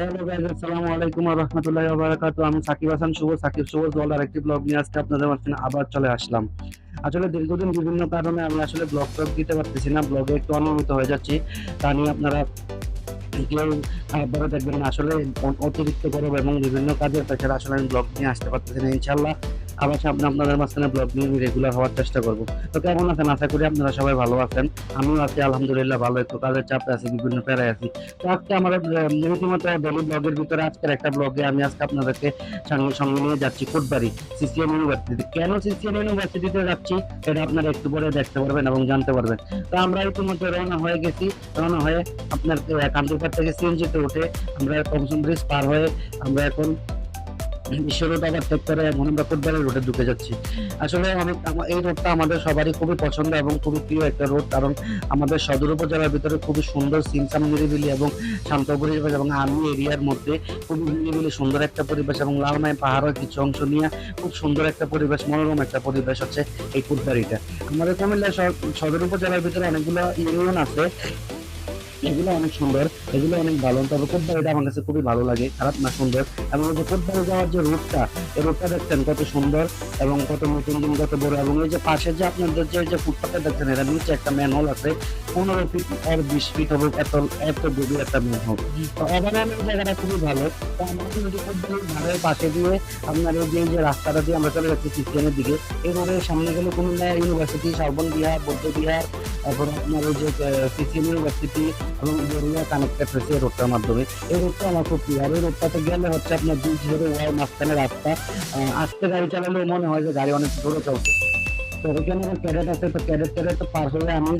Hello guys আসসালামু আলাইকুম ওয়া রাহমাতুল্লাহি ওয়া আমি সাকিব হাসান, শুভ সাকিব, শুভ জলার একটি ব্লগ নিয়ে আজকে আপনাদের মাঝখানে আবার চলে আসলাম। আসলে দীর্ঘদিন বিভিন্ন কারণে আমি আসলে ব্লগ টক দিতে পারতেছি না ব্লগে একটু অনিয়মিত হয়ে যাচ্ছি। তা নিয়ে আপনারা কেউ দেখবেন আসলে অতিরিক্ত গরম এবং বিভিন্ন কাজের পেছনে আসলে আমি ব্লগ নিয়ে আসতে পারতেছি না আবার সামনে আপনাদের মাঝখানে ব্লগ নিয়ে রেগুলার হওয়ার চেষ্টা করব। তো কেমন আছেন? আশা করি আপনারা সবাই ভালো আছেন। আমিও আছি, আলহামদুলিল্লাহ ভালো একটু কাজের চাপে আছি, বিভিন্ন প্যারায় আছি। তো আজকে আমার রীতিমতো ডেলি ব্লগের ভিতরে আজকের একটা ব্লগে আমি আজকে আপনাদেরকে সঙ্গে সঙ্গে নিয়ে যাচ্ছি কোটবাড়ি সিসিএম ইউনিভার্সিটিতে কেন সিসিএম ইউনিভার্সিটিতে যাচ্ছি সেটা আপনারা একটু পরে দেখতে পারবেন এবং জানতে পারবেন। তো আমরা ইতিমধ্যে রওনা হয়ে গেছি। রওনা হয়ে আপনার কান্দিরপাড় থেকে সিএনজিতে উঠে আমরা টমসন ব্রিজ পার হয়ে আমরা এখন বিশ্ব রোড আবার চেক করে এখন আমরা কোটবাড়ি রোডে ঢুকে যাচ্ছি। আসলে অনেক এই রোডটা আমাদের সবারই খুবই পছন্দ এবং খুবই প্রিয় একটা রোড, কারণ আমাদের সদর উপজেলার ভিতরে খুবই সুন্দর সিনসাম নিরিবিলি এবং শান্ত এবং আর্মি এরিয়ার মধ্যে খুবই নিরিবিলি সুন্দর একটা পরিবেশ এবং লালমাই পাহাড়ের কিছু অংশ নিয়ে খুব সুন্দর একটা পরিবেশ, মনোরম একটা পরিবেশ হচ্ছে এই কুটবাড়িটা আমাদের কুমিল্লা সদর উপজেলার ভিতরে অনেকগুলো ইউনিয়ন আছে। এগুলো অনেক সুন্দর এগুলো অনেক ভালো। তবে কোটবাড়িটা আমার কাছে খুবই ভালো লাগে খারাপ না সুন্দর। এবং যে কোটবাড়ি যাওয়ার যে রুটটা এই রুটটা দেখছেন কত সুন্দর এবং কত নতুন দিন কত বড়। এবং এই যে পাশে যে আপনাদের যে ওই যে ফুটপাথটা দেখছেন এটা নিচে একটা ম্যান হল আছে। পনেরো ফিট আর বিশ ফিট হবে এত এত গভীর একটা ম্যান হোল তো ওভারঅল জায়গাটা খুবই ভালো। তো আমরা যদি কোটবাড়ির ধারের পাশে দিয়ে আপনার এই যে যে রাস্তাটা দিয়ে আমরা চলে যাচ্ছি সিস্টেমের দিকে রোডের সামনে গেলে কুমিল্লা ইউনিভার্সিটি শালবন বিহার বৌদ্ধ বিহার তারপর আপনার ওই যে সিসিএম ইউনিভার্সিটি এবং বেরিয়া কানেক্টেড হয়েছে এই রোডটার মাধ্যমে। এই রোডটা আমার খুব প্রিয়। আর এই রোডটাতে গেলে হচ্ছে আপনার দুই ধরে ওয়াই মাঝখানে রাস্তা। আস্তে গাড়ি চালালেও মনে হয় যে গাড়ি অনেক দূরে চলছে। তো এখানে আমার ক্যাডেট আছে, তো ক্যাডেট ক্যাডেট তো পার হয়ে আমি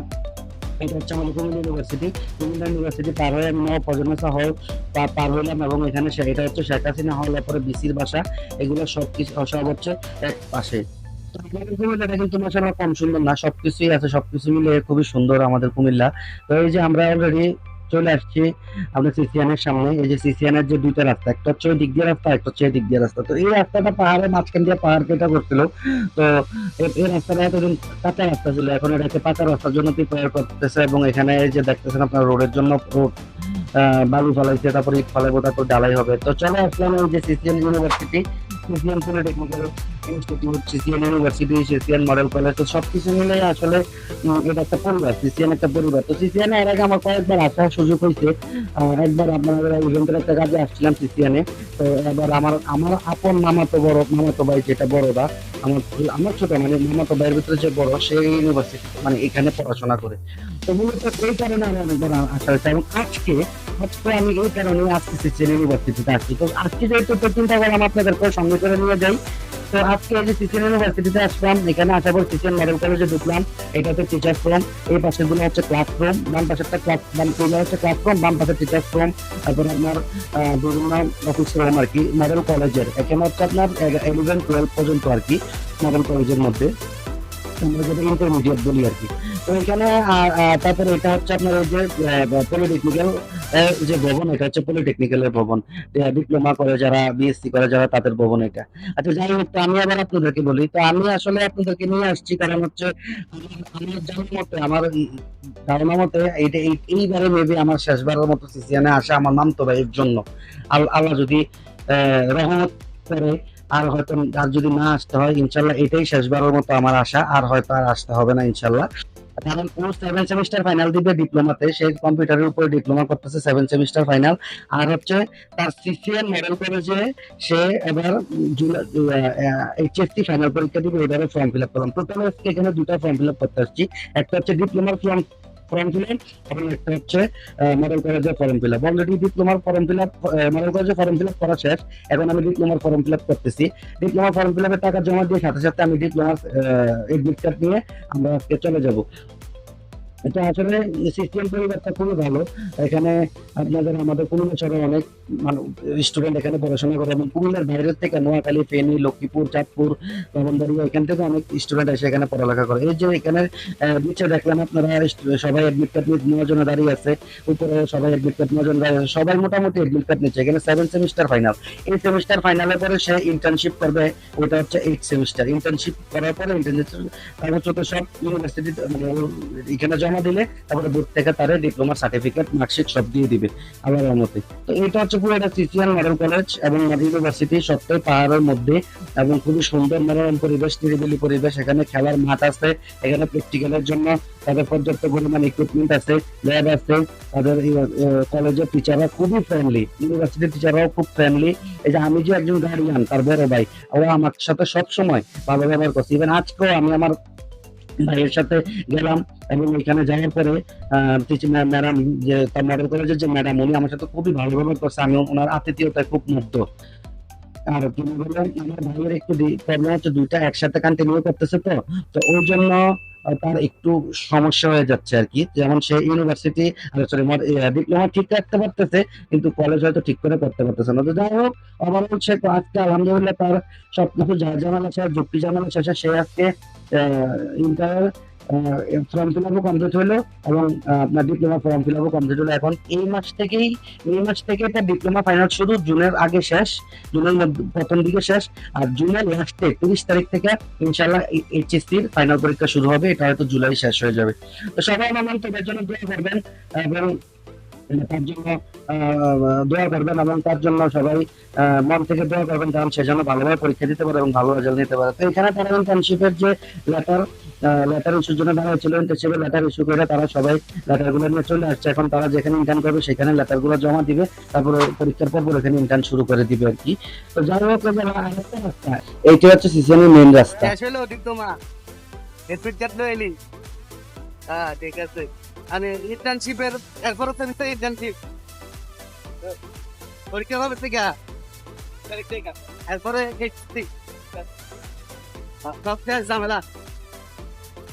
এটা হচ্ছে আমাদের কুমিল্লা ইউনিভার্সিটি। কুমিল্লা ইউনিভার্সিটি পার হয়ে আমি নব প্রজন্মসা হল পার হলাম এবং এখানে সে- এটা হচ্ছে শেখ হাসিনা হল এরপরে বিসির বাসা। এগুলো সব কিছু সব হচ্ছে এক পাশে। কম সুন্দর না, সবকিছুই আছে, সবকিছু মিলে খুবই সুন্দর আমাদের কুমিল্লা। তো এই যে আমরা অলরেডি চলে আসছি আমাদের সিসিয়ানের সামনে, এই যে সিসিয়ানের যে দুইটা রাস্তা, একটা হচ্ছে দিক দিয়ে রাস্তা, একটা হচ্ছে দিক দিয়ে রাস্তা। তো এই রাস্তাটা পাহাড়ের মাঝখান দিয়ে পাহাড় কেটে করছিল তো এই রাস্তাটা এতদিন কাঁচা রাস্তা ছিল, এখন এটাকে পাকা রাস্তার জন্য প্রিপেয়ার করতেছে এবং এখানে এই যে দেখতেছেন আপনার রোডের জন্য রোড বালু ফলাইছে, তারপরে ইট ফলাইবো, তারপর ডালাই হবে। তো চলে আসলাম এই যে CCN university institute CCN university CCN model college তো সবকিছু মিলে আসলে এটা একটা পরিবার সিসিএন একটা পরিবার তো সিসিএন এর আগে আমার কয়েকবার আসার সুযোগ হয়েছে একবার আপনাদের ইভেন্টের একটা কাজে আসছিলাম সিসিএনে তো এবার আমার আমার আপন মামাতো বড় মামাতো ভাই যেটা বড়রা আমার আমার ছোট মানে মামাতো ভাইয়ের ভিতরে যে বড় সে ইউনিভার্সিটি মানে এখানে পড়াশোনা করে তো মূলত এই কারণে আমি অনেকবার আসা হয়েছে এবং আজকে আমি এই কারণে আসছি তো আজকে যেহেতু চিন্তা করলাম সঙ্গে করে নিয়ে যাই। তো আজকে এই যে ইউনিভার্সিটিতে আসলাম, এখানে আসার পর মডেল কলেজে ঢুকলাম, এটা হচ্ছে টিচার্স রুম এই পাশেরগুলো হচ্ছে ক্লাসরুম বাম পাশেরটা ক্লাস বাম এগুলো হচ্ছে ক্লাসরুম বাম পাশে টিচার্স রুম তারপর আপনার বিভিন্ন অফিস রুম আর কি মডেল কলেজের এখানে হচ্ছে আপনার ইলেভেন টুয়েলভ পর্যন্ত আর কি মডেল কলেজের মধ্যে। আমরা যেটা ইন্টারমিডিয়েট বলি আর কি। তো আহ, আহ, তারপরে এটা হচ্ছে আপনার ওই যে পলিটেকনিক্যাল যে ভবন এটা হচ্ছে পলিটেকনিক্যালের ভবন। ডিপ্লোমা করে যারা বিএসসি করে যারা তাদের ভবন এটা। আচ্ছা যাই হোক তো আমি আবার আপনাদেরকে বলি তো আমি আসলে আপনাদেরকে নিয়ে আসছি কারণ হচ্ছে আমার জানার মতে আমার ধারণা মতে এটা এইবারে মেবি আমার শেষবারের মতো সিসিয়ানে আসা আমার মামতো ভাইয়ের জন্য। আল- আল্লাহ যদি রহমত করে আর হয়তো আর যদি না আসতে হয় ইনশাল্লাহ এটাই শেষবারের মতো আমার আশা আর হয়তো আর আসতে হবে না ইনশাল্লাহ। কারণ ও সেভেন সেমিস্টার ফাইনাল দিবে ডিপ্লোমাতে সে কম্পিউটারের উপর ডিপ্লোমা করতেছে সেভেন সেমিস্টার ফাইনাল আর হচ্ছে তার সিসিএন মডেল কলেজে সে এবার এইচএসসি ফাইনাল পরীক্ষা দিবে, এবারে ফর্ম ফিল আপ করলাম টোটাল এখানে দুটো ফর্ম ফিল আপ করতে আসছি। একটা হচ্ছে ডিপ্লোমার ফর্ম ফর্ম ফিল একটা হচ্ছে মডেল কলেজের ফর্ম ফিল আপ অলরেডি ডিপ্লোমার ফর্ম ফিল আপ মডেল কলেজের ফর্ম ফিল আপ করা শেষ। এখন আমি ডিপ্লোমার ফর্ম ফিল আপ করতেছি। ডিপ্লোমার ফর্ম ফিল আপের টাকা জমা দিয়ে সাথে সাথে আমি ডিপ্লোমার এডমিট কার্ড নিয়ে আমরা চলে যাব। এটা আসলে সিস্টেম পরিবারটা খুবই ভালো। এখানে আপনাদের, আমাদের কুমিল্লা শহরে অনেক স্টুডেন্ট এখানে পড়াশোনা করে এবং কুমিল্লার বাইরের থেকে নোয়াখালী, ফেনী, লক্ষ্মীপুর, চাঁদপুর নবনদারিয়া এখান থেকে অনেক স্টুডেন্ট এসে এখানে পড়ালেখা করে। এই যে এখানে নিচে দেখলাম আপনারা সবাই এডমিট কার্ড নেওয়ার জন্য দাঁড়িয়ে আছে, উপরে সবাই এডমিট কার্ড নেওয়ার জন্য দাঁড়িয়ে আছে। সবাই মোটামুটি এডমিট কার্ড নিচ্ছে। এখানে সেভেন সেমিস্টার ফাইনাল এই সেমিস্টার ফাইনালের পরে সে ইন্টার্নশিপ করবে ওটা হচ্ছে এইট সেমিস্টার ইন্টার্নশিপ করার পরে ইন্টার্নশিপ কাগজপত্র সব ইউনিভার্সিটি মানে এখানে জমা দিলে তারপরে বোর্ড থেকে তারে ডিপ্লোমা সার্টিফিকেট মার্কশিট সব দিয়ে দিবে আল্লাহর মতে তো এটা হচ্ছে পুরো এটা সিসিয়ান মডেল কলেজ এবং মডেল ইউনিভার্সিটি সত্যই পাহাড়ের মধ্যে এবং খুবই সুন্দর মনোরম পরিবেশ, নিরিবিলি পরিবেশ। এখানে খেলার মাঠ আছে, এখানে প্র্যাকটিক্যালের জন্য তাদের পর্যাপ্ত পরিমাণ ইকুইপমেন্ট আছে ল্যাব আছে, তাদের কলেজের টিচাররা খুবই ফ্রেন্ডলি ইউনিভার্সিটির টিচাররাও খুব ফ্রেন্ডলি এই যে আমি যে একজন গার্ডিয়ান তার বড় ভাই ওরা আমার সাথে সবসময় ভালো ব্যবহার করছে। ইভেন আজকেও আমি আমার ভাইয়ের সাথে গেলাম এবং এখানে যাওয়ার পরে ম্যাডাম, যে তার মডেল কলেজের যে ম্যাডাম, উনি আমার সাথে খুবই ভালো ব্যবহার করছে, আমি ওনার আতিথেয়তায় খুব মুগ্ধ। আর তিনি বললেন আমার ভাইয়ের একটু প্রবলেম হচ্ছে দুইটা একসাথে কন্টিনিউ করতেছে তো তো ওই জন্য তার একটু সমস্যা হয়ে যাচ্ছে আর কি। যেমন সে ইউনিভার্সিটি সরি ডিপ্লোমা ঠিক রাখতে পারতেছে, কিন্তু কলেজ হয়তো ঠিক করে করতে পারতেছে না। তো যাই হোক ওভারঅল সে আজকে আলহামদুলিল্লাহ তার সবকিছু যা জানা আছে যুক্তি জানা আছে সে আজকে ইন্টার ফর্ম ফিল আপও কমপ্লিট হলো এবং আপনার ডিপ্লোমা ফর্ম ফিল আপও কমপ্লিট হলো। এখন এই মাস থেকেই, এই মাস থেকে একটা ডিপ্লোমা ফাইনাল শুরু জুনের আগে শেষ, জুনের প্রথম দিকে শেষ, আর জুনের লাস্টে তিরিশ তারিখ থেকে ইনশাল্লাহ এইচএসসির ফাইনাল পরীক্ষা শুরু হবে, এটা হয়তো জুলাই শেষ হয়ে যাবে। তো সবাই আমার তাদের জন্য দোয়া করবেন, এবং তার জন্য দোয়া করবেন এবং তার জন্য সবাই মন থেকে দোয়া করবেন কারণ সে যেন ভালোভাবে পরীক্ষা দিতে পারে এবং ভালো রেজাল্ট নিতে পারে। তো এখানে তারা ইন্টার্নশিপের যে লেটার লেটার ইস্যুর জন্য তারা ছিল ইন্টার্নশিপের লেটার ইস্যু করে তারা সবাই লেটারগুলো নিয়ে চলে আসছে। এখন তারা যেখানে ইন্টার্ন করবে সেখানে লেটারগুলো জমা দিবে, তারপরে পরীক্ষার পর এখানে ইন্টার্ন শুরু করে দিবে আর কি। তো যাই হোক এইটা হচ্ছে সিসিএমের মেইন রাস্তা। হলো ডিপ্লোমা এরপর চাটলো এলি। হ্যাঁ ঠিক আছে। আমি ইন্টার্নশিপের এরপর সেমিস্টার ইন্টার্নশিপ পরীক্ষা হবে থেকে? এরপরে সব শেষ ঝামেলা।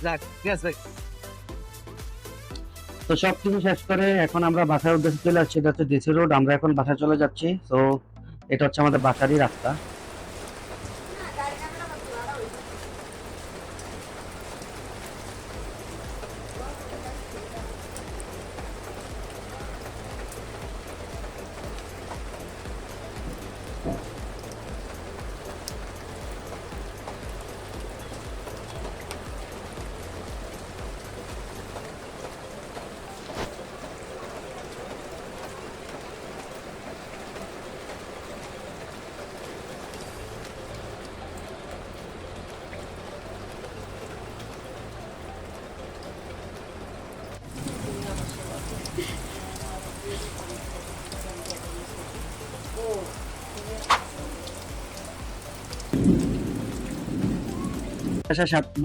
যাক ঠিক আছে তো সব কিছু শেষ করে এখন আমরা বাসার উদ্দেশ্যে চলে আসছি এটা হচ্ছে ডিসি রোড আমরা এখন বাসায় চলে যাচ্ছি। তো এটা হচ্ছে আমাদের বাসারই রাস্তা।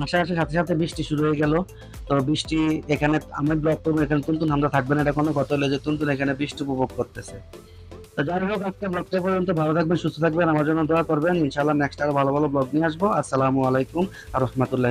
মাসে আসার সাথে সাথে বৃষ্টি শুরু হয়ে গেল। তো বৃষ্টি এখানে আমি ব্লক করব, এখানে তুনতুন আমরা থাকবে না, এটা কোনো কথা হলে যে তুনতুন এখানে বৃষ্টি উপভোগ করতেছে। তো যাই হোক, আজকে ব্লগটা পর্যন্ত, ভালো থাকবেন, সুস্থ থাকবেন, আমার জন্য দোয়া করবেন। ইনশাল্লাহ নেক্সট আরও ভালো ভালো ব্লগ নিয়ে আসব। আসসালামু আলাইকুম আর রহমতুল্লাহ